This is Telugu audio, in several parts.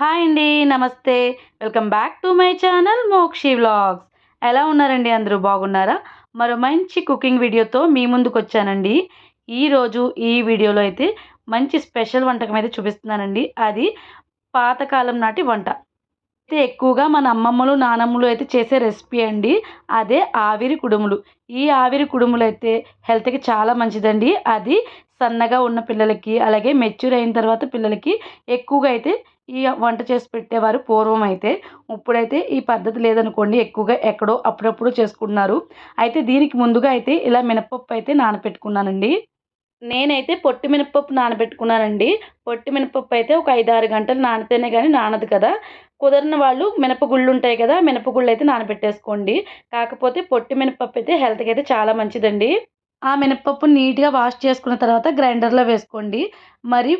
హాయ్ అండి నమస్తే. Welcome back to my channel Mokshi vlogs. ఎలా ఉన్నారండి అందరూ బాగున్నారా? మరో మంచి కుకింగ్ వీడియోతో మీ ముందుకు వచ్చానండి. ఈరోజు ఈ వీడియోలో అయితే మంచి స్పెషల్ వంటకం అయితే చూపిస్తున్నానండి. అది పాతకాలం నాటి వంట. అయితే ఎక్కువగా మన అమ్మమ్మలు నానమ్మలు అయితే చేసే రెసిపీ అండి. అదే ఆవిరి కుడుములు. ఈ ఆవిరి కుడుములు అయితే హెల్త్కి చాలా మంచిదండి. అది సన్నగా ఉన్న పిల్లలకి అలాగే మెచ్యూర్ అయిన తర్వాత పిల్లలకి ఎక్కువగా అయితే ఈ వంట చేసి పెట్టేవారు పూర్వం అయితే. ఇప్పుడైతే ఈ పద్ధతి లేదనుకోండి ఎక్కువగా ఎక్కడో అప్పుడప్పుడు చేసుకుంటున్నారు. అయితే దీనికి ముందుగా అయితే ఇలా మినపప్పు అయితే నానపెట్టుకున్నానండి నేనైతే పొట్టి మినపప్పు నానబెట్టుకున్నానండి. పొట్టి మినపప్పు అయితే ఒక ఐదు ఆరు గంటలు నానితేనే కానీ నానదు కదా. కుదరిన వాళ్ళు మినపగుళ్ళు ఉంటాయి కదా మినపగుళ్ళు అయితే నానబెట్టేసుకోండి. కాకపోతే పొట్టి మినపప్పు అయితే హెల్త్కి అయితే చాలా మంచిదండి. ఆ మినపప్పు నీట్గా వాష్ చేసుకున్న తర్వాత గ్రైండర్లో వేసుకోండి. మరి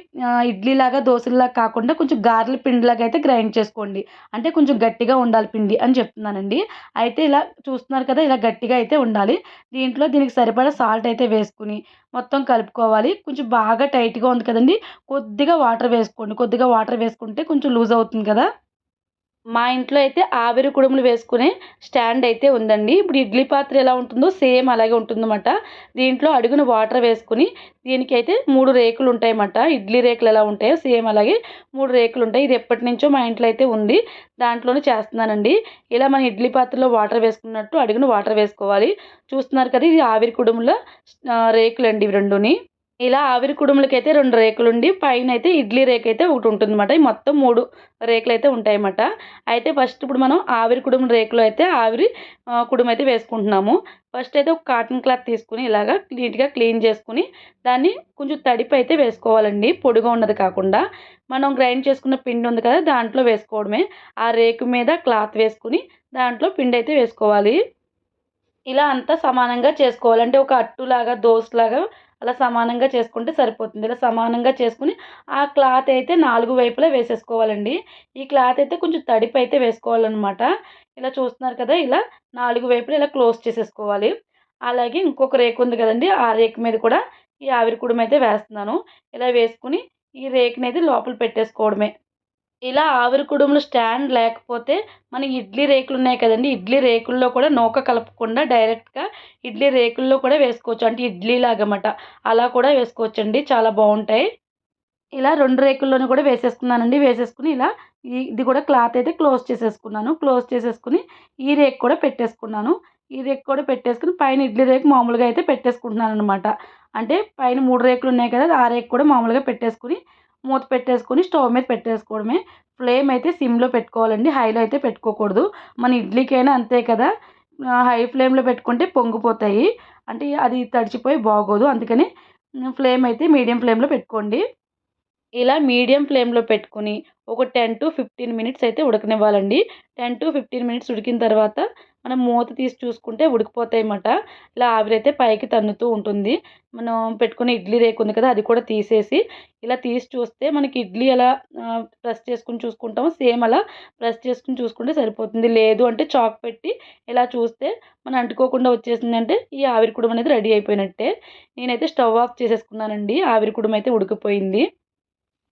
ఇడ్లీలాగా దోశలాగా కాకుండా కొంచెం గారెల పిండిలాగా అయితే గ్రైండ్ చేసుకోండి. అంటే కొంచెం గట్టిగా ఉండాలి పిండి అని చెప్తున్నానండి. అయితే ఇలా చూస్తున్నారు కదా ఇలా గట్టిగా అయితే ఉండాలి. దీంట్లో దీనికి సరిపడా సాల్ట్ అయితే వేసుకుని మొత్తం కలుపుకోవాలి. కొంచెం బాగా టైట్గా ఉంది కదండి కొద్దిగా వాటర్ వేసుకోండి. కొద్దిగా వాటర్ వేసుకుంటే కొంచెం లూజ్ అవుతుంది కదా. మా ఇంట్లో అయితే ఆవిరి కుడుములు వేసుకునే స్టాండ్ అయితే ఉందండి. ఇప్పుడు ఇడ్లీ పాత్ర ఎలా ఉంటుందో సేమ్ అలాగే ఉంటుందన్నమాట. దీంట్లో అడుగున వాటర్ వేసుకుని దీనికి అయితే మూడు రేకులు ఉంటాయన్నమాట. ఇడ్లీ రేకులు ఎలా ఉంటాయో సేమ్ అలాగే మూడు రేకులు ఉంటాయి. ఇది ఎప్పటి నుంచో మా ఇంట్లో అయితే ఉంది. దాంట్లోనే చేస్తున్నానండి. ఇలా మన ఇడ్లీ పాత్రలో వాటర్ వేసుకున్నట్టు అడుగున వాటర్ వేసుకోవాలి. చూస్తున్నారు కదా ఇది ఆవిరి కుడుముల రేకులండి ఇవి రెండుని. ఇలా ఆవిరి కుడుములకైతే రెండు రేకులు ఉండి పైన అయితే ఇడ్లీ రేక్ అయితే ఒకటి ఉంటుంది అనమాట మొత్తం మూడు రేకులు అయితే ఉంటాయన్నమాట. అయితే ఫస్ట్ ఇప్పుడు మనం ఆవిరి కుడుము రేకులో అయితే ఆవిరి కుడుము అయితే వేసుకుంటున్నాము. ఫస్ట్ అయితే ఒక కాటన్ క్లాత్ తీసుకుని ఇలాగా నీట్గా క్లీన్ చేసుకుని దాన్ని కొంచెం తడిపి అయితే వేసుకోవాలండి. పొడిగా ఉన్నది కాకుండా. మనం గ్రైండ్ చేసుకున్న పిండి ఉంది కదా దాంట్లో వేసుకోవడమే. ఆ రేకు మీద క్లాత్ వేసుకుని దాంట్లో పిండి అయితే వేసుకోవాలి. ఇలా అంతా సమానంగా చేసుకోవాలంటే ఒక అట్టులాగా దోశలాగా అలా సమానంగా చేసుకుంటే సరిపోతుంది. ఇలా సమానంగా చేసుకుని ఆ క్లాత్ అయితే నాలుగు వైపులా వేసేసుకోవాలండి. ఈ క్లాత్ అయితే కొంచెం తడిపి అయితే వేసుకోవాలన్నమాట. ఇలా చూస్తున్నారు కదా ఇలా నాలుగు వైపులా ఇలా క్లోజ్ చేసేసుకోవాలి. అలాగే ఇంకొక రేకు ఉంది కదండి ఆ రేకు మీద కూడా ఈ ఆవిరి కుడుము వేస్తున్నాను. ఇలా వేసుకుని ఈ రేకుని అయితే లోపల పెట్టేసుకోవడమే. ఇలా ఆవిరి కుడుములు స్టాండ్ లేకపోతే మన ఇడ్లీ రేకులు ఉన్నాయి కదండి ఇడ్లీ రేకుల్లో కూడా నూక కలపకుండా డైరెక్ట్గా ఇడ్లీ రేకుల్లో కూడా వేసుకోవచ్చు. అంటే ఇడ్లీ లాగమాట. అలా కూడా వేసుకోవచ్చండి. చాలా బాగుంటాయి. ఇలా రెండు రేకుల్లోనూ కూడా వేసేసుకున్నానండి. వేసేసుకుని ఇలా ఇది కూడా క్లాత్ అయితే క్లోజ్ చేసేసుకున్నాను. క్లోజ్ చేసేసుకుని ఈ రేక్ కూడా పెట్టేసుకున్నాను. ఈ రేక్ కూడా పెట్టేసుకుని పైన ఇడ్లీ రేకు మామూలుగా అయితే పెట్టేసుకుంటున్నాను అనమాట అంటే పైన మూడు రేకులు ఉన్నాయి కదా ఆ రేక్ కూడా మామూలుగా పెట్టేసుకుని మూత పెట్టేసుకొని స్టవ్ మీద పెట్టేసుకోవడమే. ఫ్లేమ్ అయితే సిమ్లో పెట్టుకోవాలండి. హైలో అయితే పెట్టుకోకూడదు. మన ఇడ్లీకైనా అంతే కదా. హై ఫ్లేమ్లో పెట్టుకుంటే పొంగిపోతాయి. అంటే అది తడిచిపోయి బాగోదు. అందుకని ఫ్లేమ్ అయితే మీడియం ఫ్లేమ్లో పెట్టుకోండి. ఇలా మీడియం ఫ్లేమ్లో పెట్టుకుని ఒక టెన్ టు ఫిఫ్టీన్ మినిట్స్ అయితే ఉడకనివ్వాలండి. టెన్ టు ఫిఫ్టీన్ మినిట్స్ ఉడికిన తర్వాత మనం మూత తీసి చూసుకుంటే ఉడికిపోతాయి అన్నమాట ఇలా ఆవిరైతే పైకి తన్నుతూ ఉంటుంది. మనం పెట్టుకునే ఇడ్లీ రేకు ఉంది కదా అది కూడా తీసేసి ఇలా తీసి చూస్తే మనకి ఇడ్లీ ఎలా ప్రెస్ చేసుకుని చూసుకుంటామో సేమ్ అలా ప్రెస్ చేసుకుని చూసుకుంటే సరిపోతుంది. లేదు అంటే చాక్ పెట్టి ఇలా చూస్తే మనం అంటుకోకుండా వచ్చేసిందంటే ఈ ఆవిరి అనేది రెడీ అయిపోయినట్టే. నేనైతే స్టవ్ ఆఫ్ చేసేసుకున్నానండి. ఆవిరి అయితే ఉడికిపోయింది.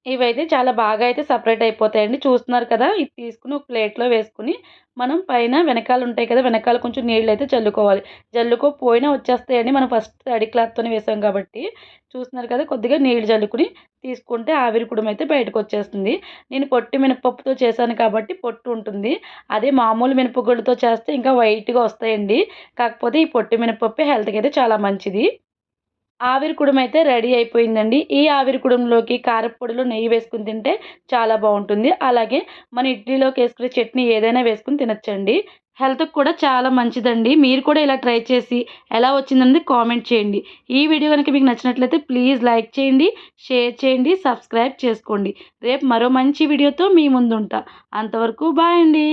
ఇవైతే చాలా బాగా అయితే సపరేట్ అయిపోతాయండి. చూస్తున్నారు కదా ఇది తీసుకుని ఒక ప్లేట్లో వేసుకుని మనం పైన వెనకాల ఉంటాయి కదా వెనకాల కొంచెం నీళ్ళు అయితే చల్లుకోవాలి జల్లుకోపోయినా వచ్చేస్తాయండి. మనం ఫస్ట్ తడి క్లాత్తోనే వేసాం కాబట్టి. చూస్తున్నారు కదా కొద్దిగా నీళ్ళు చల్లుకుని తీసుకుంటే ఆవిరి కుడుము అయితే బయటకు వచ్చేస్తుంది నేను పొట్టి మినపప్పుతో చేశాను కాబట్టి పొట్టు ఉంటుంది. అదే మామూలు మినపగుళ్ళతో చేస్తే ఇంకా వైట్గా వస్తాయండి. కాకపోతే ఈ పొట్టి మినపప్పు హెల్త్కి అయితే చాలా మంచిది. ఆవిరి కుడుం అయితే రెడీ అయిపోయిందండి. ఈ ఆవిరి కుడుంలోకి కారపొడిలో నెయ్యి వేసుకుని తింటే చాలా బాగుంటుంది. అలాగే మన ఇడ్లీలోకి వేసుకునే చట్నీ ఏదైనా వేసుకుని తినచ్చండి. హెల్త్కి కూడా చాలా మంచిదండి. మీరు కూడా ఇలా ట్రై చేసి ఎలా వచ్చిందనేది కామెంట్ చేయండి. ఈ వీడియో కనుక మీకు నచ్చినట్లయితే ప్లీజ్ లైక్ చేయండి షేర్ చేయండి సబ్స్క్రైబ్ చేసుకోండి. రేపు మరో మంచి వీడియోతో మీ ముందుంటా. అంతవరకు బాయ్ అండి.